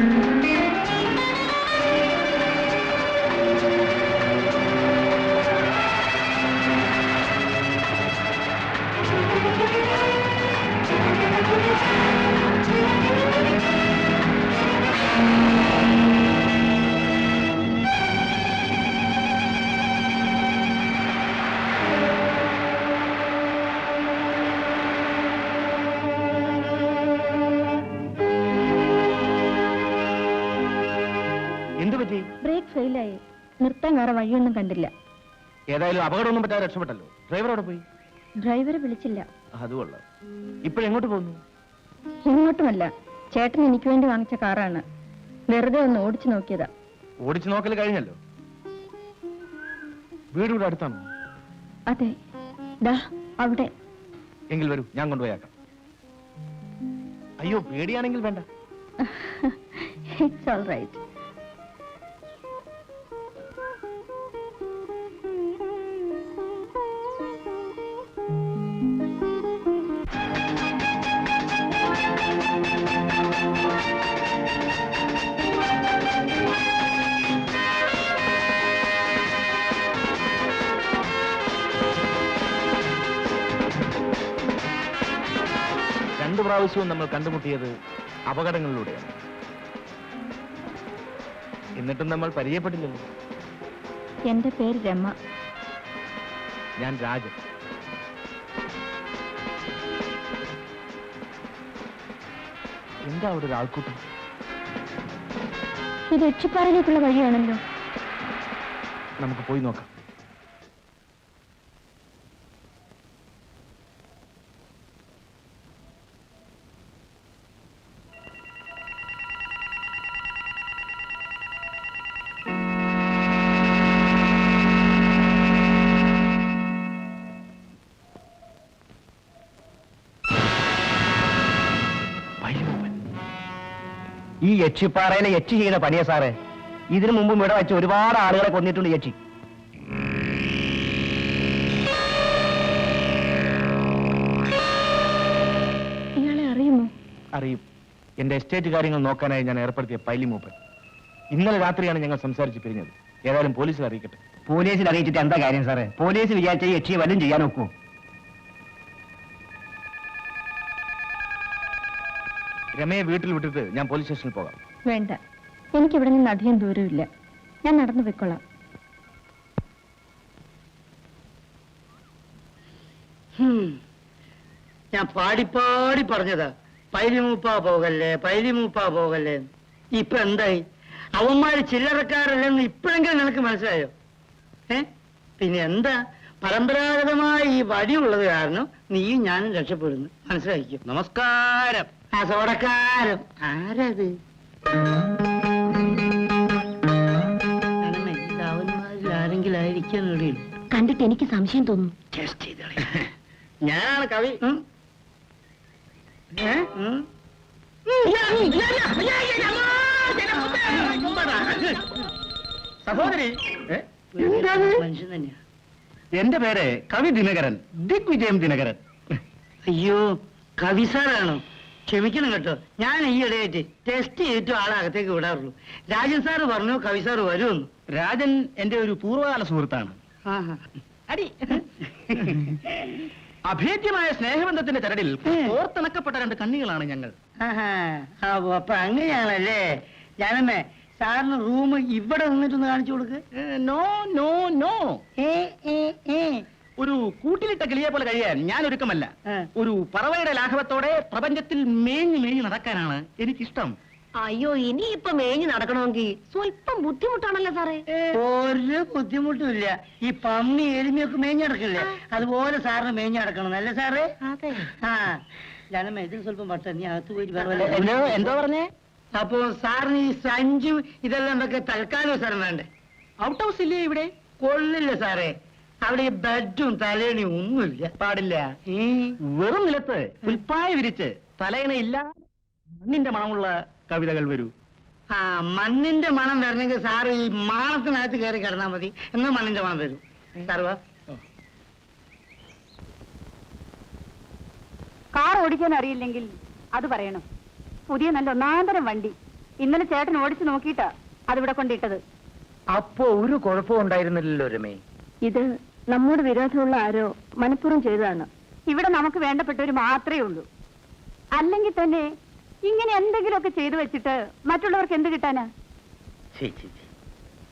എന്തു ഫെയിലായി നിർത്താൻ വേറെ വഴിയൊന്നും കണ്ടില്ല. ഏതായാലും അപകടമൊന്നും പറ്റാതെ രക്ഷപ്പെട്ടല്ലോ. ഡ്രൈവർ അവിടെ പോയി? ഡ്രൈവറെ വിളിച്ചില്ല. അത് കൊള്ളാം. ഇപ്പോഴെങ്ങോട്ട് പോകുന്നു? ഇങ്ങോട്ടുമല്ല. ചേട്ടൻ എനിക്ക് വേണ്ടി വാങ്ങിച്ച കാറാണ്. വെറുതെ ഒന്ന് ഓടിച്ചു നോക്കിയതാ. ഓടിച്ചു നോക്കൽ കഴിഞ്ഞല്ലോ. വീട് ഇവിടെ അടുത്താണോ? അതെ. ദാ അവിടെ. എങ്കിൽ വരൂ ഞാൻ കൊണ്ടുപോയാക്കാം. അയ്യോ പേടിയാണെങ്കിൽ വേണ്ട. ഇറ്റ്സ് ഓൾ റൈറ്റ് പ്രാവശ്യവും നമ്മൾ കണ്ടുമുട്ടിയത് അപകടങ്ങളിലൂടെയാണ്. എന്നിട്ടും നമ്മൾ പരിചയപ്പെട്ടില്ലല്ലോ. എന്റെ പേര് രമ. ഞാൻ രാജൻ. എന്താ അവിടെ ഒരു ആൾക്കൂട്ടം? ഇത് രക്ഷിപ്പാറിലേക്കുള്ള വഴിയാണല്ലോ. നമുക്ക് പോയി നോക്കാം. ഈ യക്ഷിപ്പാറയിലെ യക്ഷി ചെയ്ത പണിയ സാറേ. ഇതിനു മുമ്പും ഇവിടെ വെച്ച് ഒരുപാട് ആളുകളെ കൊന്നിട്ടുണ്ട് യക്ഷി. ഇയാളെ അറിയുമോ? അറിയും. എന്റെ എസ്റ്റേറ്റ് കാര്യങ്ങൾ നോക്കാനായി ഞാൻ ഏർപ്പെടുത്തിയ പൈലി മൂപ്പൻ ഇന്നലെ രാത്രിയാണ് ഞങ്ങൾ സംസാരിച്ച് പിരിഞ്ഞത്. ഏതായാലും പോലീസിൽ അറിയിക്കട്ടെ. പോലീസിൽ അറിയിച്ചിട്ട് എന്താ കാര്യം സാറേ? പോലീസ് വിചാരിച്ച ഈ യക്ഷിയെ വല്ലതും ചെയ്യാൻ നോക്കൂ രമയെ വീട്ടിൽ വിട്ടിട്ട് ഞാൻ പോലീസ് സ്റ്റേഷനിൽ പോകാം. വേണ്ട. എനിക്ക് ഇവിടെ നിന്ന് അധികം ദൂരമില്ല. ഞാൻ നടന്നു പോയിക്കൊള്ളാം ഹും. ഞാൻ പാടിപ്പാടി പറഞ്ഞതാ. പൈലിമൂപ്പ പോകല്ലേ പൈലിമൂപ്പ പോകല്ലേ. ഇപ്പൊ എന്തായി? അവന്മാര് ചില്ലറക്കാരല്ലെന്ന് ഇപ്പോഴെങ്കിലും നിനക്ക് മനസ്സിലായോ? ഏ? പിന്നെ എന്താ? പരമ്പരാഗതമായി ഈ വടിയുള്ളത് കാരണം നീയും ഞാനും രക്ഷപ്പെടുന്നു. മനസ്സിലാക്കിക്കും നമസ്കാരം. ആ സോടക്കാരൻ ആരത് കണ്ടിട്ട് എനിക്ക് സംശയം തോന്നുന്നു ഞാനാണ് കവി. സഹോദരി മനുഷ്യൻ തന്നെയാ. എന്റെ പേര് കവി ദിനകരൻ ദിഗ്വിജയം ദിനകരൻ. അയ്യോ കവി സാറാണോ ക്ഷമിക്കണം കേട്ടോ. ഞാൻ ഈയിടെയായിട്ട് ടെസ്റ്റ് ചെയ്തിട്ട് ആളെ അകത്തേക്ക് വിടാറുള്ളൂ. രാജൻ സാറ് പറഞ്ഞു കവി സാറ് വരുമെന്ന്. രാജൻ എന്റെ ഒരു പൂർവകാല സുഹൃത്താണ്. അടി. അഭേദ്യമായ സ്നേഹബന്ധത്തിന്റെ ചരടിൽ ഓർത്തിണക്കപ്പെട്ട രണ്ട് കണ്ണികളാണ് ഞങ്ങൾ. അപ്പൊ അങ്ങനെയാണല്ലേ? ഞാനമ്മേ സാറിന് റൂം ഇവിടെ നിന്നിട്ടൊന്ന് കാണിച്ചു കൊടുക്ക്. No no no. ഏ ഏ ഏ. ഒരു കൂട്ടിലിട്ട കിളിയെ പോലെ കഴിയാൻ ഞാൻ ഒരുക്കമല്ല. ഒരു പറവയുടെ ലാഘവത്തോടെ പ്രപഞ്ചത്തിൽ മേഞ്ഞു മേഞ്ഞു നടക്കാനാണ് എനിക്കിഷ്ടം. അയ്യോ ഇനി ഇനിയിപ്പൊ മേഞ്ഞു നടക്കണമെങ്കിൽ സ്വല്പം ബുദ്ധിമുട്ടാണല്ലോ സാറേ. ഒരു ബുദ്ധിമുട്ടുമില്ല. ഈ പമ്മി എരുമിയൊക്കെ മേഞ്ഞു നടക്കില്ലേ? അതുപോലെ സാറിന് മേഞ്ഞു നടക്കണം അല്ലേ സാറേ? അതെ. ആ. ഞാനമ്മ ഇതിൽ സ്വല്പം പട്ട നീ അകത്ത് പോയി എന്തോ പറഞ്ഞേ? അപ്പോ സാറിന് ഈ സഞ്ചും ഇതെല്ലാം ഒക്കെ തൽക്കാലം സാറിന് വേണ്ടേ? ഔട്ട് ഹൗസ് ഇല്ലേ ഇവിടെ? കൊള്ളില്ല സാറേ. അവിടെ ഈ ബെഡും തലേണിയും ഒന്നുമില്ല. പാടില്ല? വെറും നിലത്ത് പുൽപ്പായ വിരിച്ച് ഇല്ല. മണ്ണിന്റെ മണമുള്ള കവിതകൾ വരൂ. ആ മണ്ണിന്റെ മണം വരണമെങ്കിൽ സാറ് ഈ മാണത്തിനകത്ത് കയറി കിടന്നാ മതി. എന്നാ മണ്ണിന്റെ മണം വരും. സാറുവാ കാർ ഓടിക്കാൻ അറിയില്ലെങ്കിൽ അത് പറയണം. പുതിയ നല്ല ഒന്നാന്തരം വണ്ടി. ഇന്നലെ ചേട്ടൻ ഓടിച്ചു നോക്കിയിട്ടാ അതിവിടെ കൊണ്ടിട്ടത്. അപ്പോ ഒരു കുഴപ്പവും ഉണ്ടായിരുന്നില്ലല്ലോ രമേ. ഇത് നമ്മോട് വിരോധമുള്ള ആരോ മനഃപൂർവം ചെയ്തതാണ്. ഇവിടെ നമുക്ക് വേണ്ടപ്പെട്ടവർ മാത്രമേ ഉള്ളൂ. അല്ലെങ്കിൽ തന്നെ ഇങ്ങനെ എന്തെങ്കിലുമൊക്കെ ചെയ്തു വെച്ചിട്ട് മറ്റുള്ളവർക്ക് എന്ത് കിട്ടാനാ.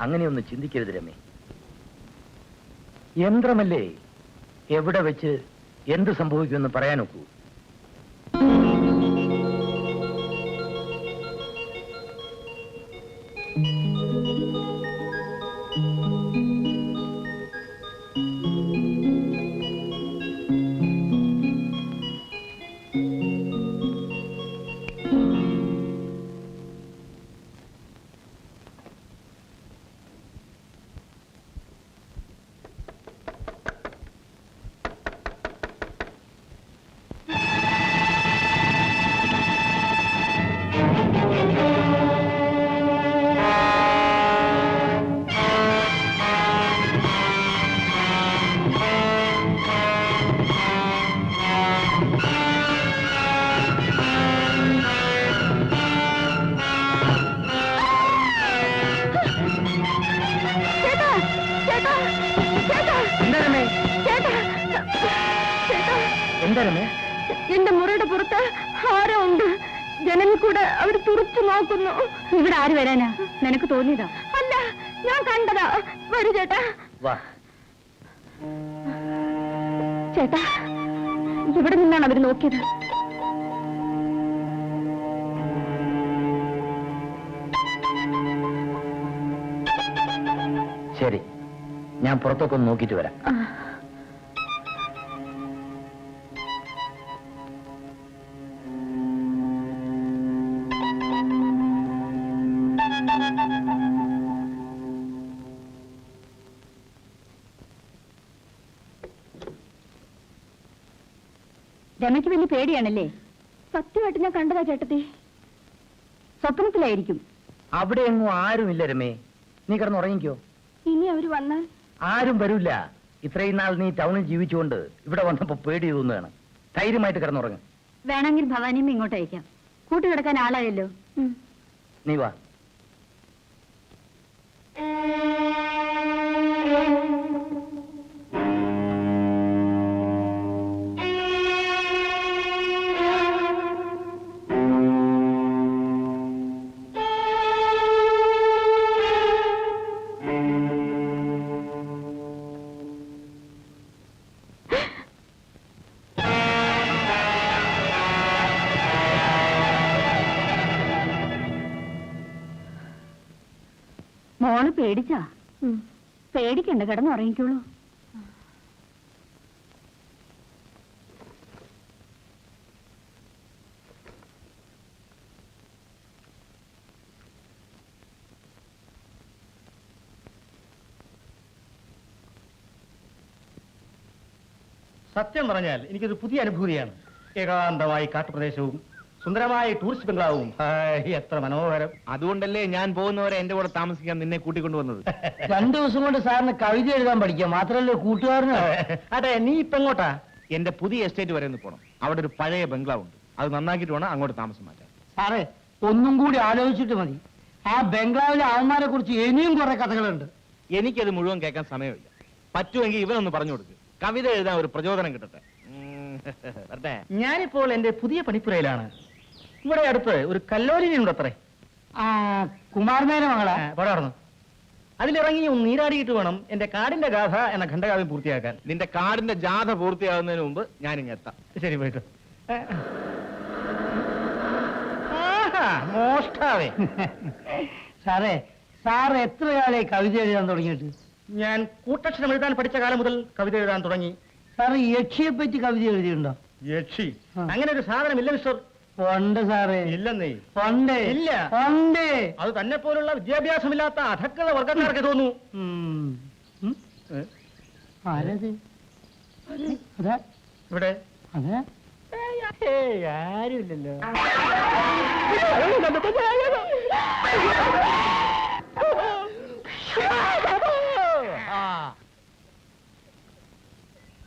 അങ്ങനെയൊന്നും ചിന്തിക്കരുത് രമേ. യന്ത്രമല്ലേ? എവിടെ വെച്ച് എന്ത് സംഭവിക്കുമെന്ന് പറയാനൊക്കൂ. എന്റെ മുറിയുടെ പുറത്ത് ആരോ ഉണ്ട്. ജനലിൽ കൂടെ അവർ തുറച്ചു നോക്കുന്നു. ഇവിടെ ആര് വരാനാ? നിനക്ക് തോന്നിയതാ? അല്ല ഞാൻ കണ്ടതാ. വരൂ ചേട്ടാ. വാ. ചേട്ടാ ഇവിടെ നിന്നാണ് അവർ നോക്കിയത്. ശരി. ഞാൻ പുറത്തൊക്കെ ഒന്ന് നോക്കിയിട്ട് വരാം. രമയ്ക്ക് വലിയ പേടിയാണല്ലേ? സത്യമായിട്ട് ഞാൻ കണ്ടതാ ചേട്ടത്തി. സ്വപ്നത്തിലായിരിക്കും. അവിടെ എങ്ങും ആരുമില്ല രമേ. നീ കിടന്നുറങ്ങിക്കോ ഇനി അവർ വന്നാൽ ആരും വരില്ല ഇത്രയും നാൾ നീ ടൗണിൽ ജീവിച്ചുകൊണ്ട് ഇവിടെ വന്നപ്പോ പേടി തോന്നുകയാണ്. ധൈര്യമായിട്ട് കിടന്നുറങ്ങ്. വേണമെങ്കിൽ ഭവാനിയും ഇങ്ങോട്ട് അയക്കാം. കൂട്ടുകിടക്കാൻ ആളായല്ലോ. നീ വാ. പേടിച്ചാ? പേടിക്കണ്ട കിടന്നുറങ്ങിക്കോളൂ സത്യം പറഞ്ഞാൽ എനിക്കൊരു പുതിയ അനുഭൂതിയാണ്. ഏകാന്തമായി കാട്ടുപ്രദേശവും സുന്ദരമായ ടൂറിസ്റ്റ് ബംഗ്ലാവും. എത്ര മനോഹരം. അതുകൊണ്ടല്ലേ ഞാൻ പോകുന്നവരെ എന്റെ കൂടെ താമസിക്കാൻ നിന്നെ കൂട്ടിക്കൊണ്ടുവന്നത് രണ്ടു ദിവസം കൊണ്ട് സാറിന് കവിത എഴുതാൻ പഠിക്കാം. മാത്രമല്ല കൂട്ടുകാരന്? അതെ നീ ഇപ്പൊ എങ്ങോട്ടാ? എന്റെ പുതിയ എസ്റ്റേറ്റ് വരെ ഒന്ന് പോകണം അവിടെ ഒരു പഴയ ബംഗ്ലാവ് ഉണ്ട്. അത് നന്നാക്കിയിട്ട് വേണം അങ്ങോട്ട് താമസം മാറ്റാൻ. സാറേ ഒന്നും കൂടി ആലോചിച്ചിട്ട് മതി. ആ ബംഗ്ലാവിലെ ആൾമാരെ കുറിച്ച് ഇനിയും കുറെ കഥകളുണ്ട്. എനിക്കത് മുഴുവൻ കേൾക്കാൻ സമയമില്ല. പറ്റുമെങ്കിൽ ഇവനൊന്ന് പറഞ്ഞു കൊടുക്ക്. കവിത എഴുതാൻ ഒരു പ്രചോദനം കിട്ടട്ടെ. ഞാനിപ്പോൾ എന്റെ പുതിയ പണിപ്പുരയിലാണ്. ഇവിടെ അടുത്ത് ഒരു കല്ലോലിനി ഉണ്ട് അത്രേ ആ കുമാരനേരെ മകളാ. പടർന്നു അതിലിറങ്ങി ഒന്ന് നീരാടിയിട്ട് വേണം എന്റെ കാടിന്റെ ഗാഥ എന്ന ഖണ്ഡകാവ്യം പൂർത്തിയാക്കാൻ. നിന്റെ കാടിന്റെ ജാഥ പൂർത്തിയാകുന്നതിന് മുമ്പ് ഞാൻ എത്താം. ശരി പോയിട്ട്. മോഷ്ടാവേ. സാറേ സാർ എത്ര കാലമായി കവിത എഴുതാൻ തുടങ്ങിയിട്ട്? ഞാൻ കൂട്ടക്ഷരം എഴുതാൻ പഠിച്ച കാലം മുതൽ കവിത എഴുതാൻ തുടങ്ങി. സാറ് യക്ഷിയെ പറ്റി കവിത എഴുതിയിട്ടുണ്ടോ? യക്ഷി. അങ്ങനെ ഒരു സാധനമില്ല മിസ്റ്റർ. ഉണ്ട് സാറേ. ഇല്ലെന്നേ. ഉണ്ട് ഇല്ല. ഉണ്ട് അത് തന്നെ പോലുള്ള വിദ്യാഭ്യാസമില്ലാത്ത അധക്കത വർഗക്കാർക്ക് തോന്നുന്നു? ആരത്? അതാ. ഇവിടെ അതെ. ആരുമില്ലല്ലോ.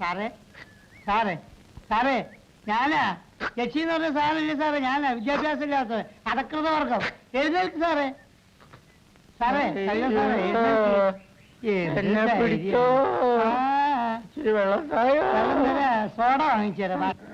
സാറേ. സാറേ. സാറേ ഞാനാ. യക്ഷി എന്ന് പറഞ്ഞ സാധനമില്ല സാറേ ഞാൻ വിദ്യാഭ്യാസം ഇല്ലാത്തത് അടക്കൃത വർഗം എഴുന്നേൽക്ക് സാറേ സാറേ സാറേ എഴുന്നേൽക്ക്. എന്ത് എന്നെ ധൈര്യം. പിടിച്ചോ. ആ, ഇച്ചിരി വെള്ളം തായോ? വെള്ളം തരാം. സോഡ വാങ്ങിച്ചു തരാം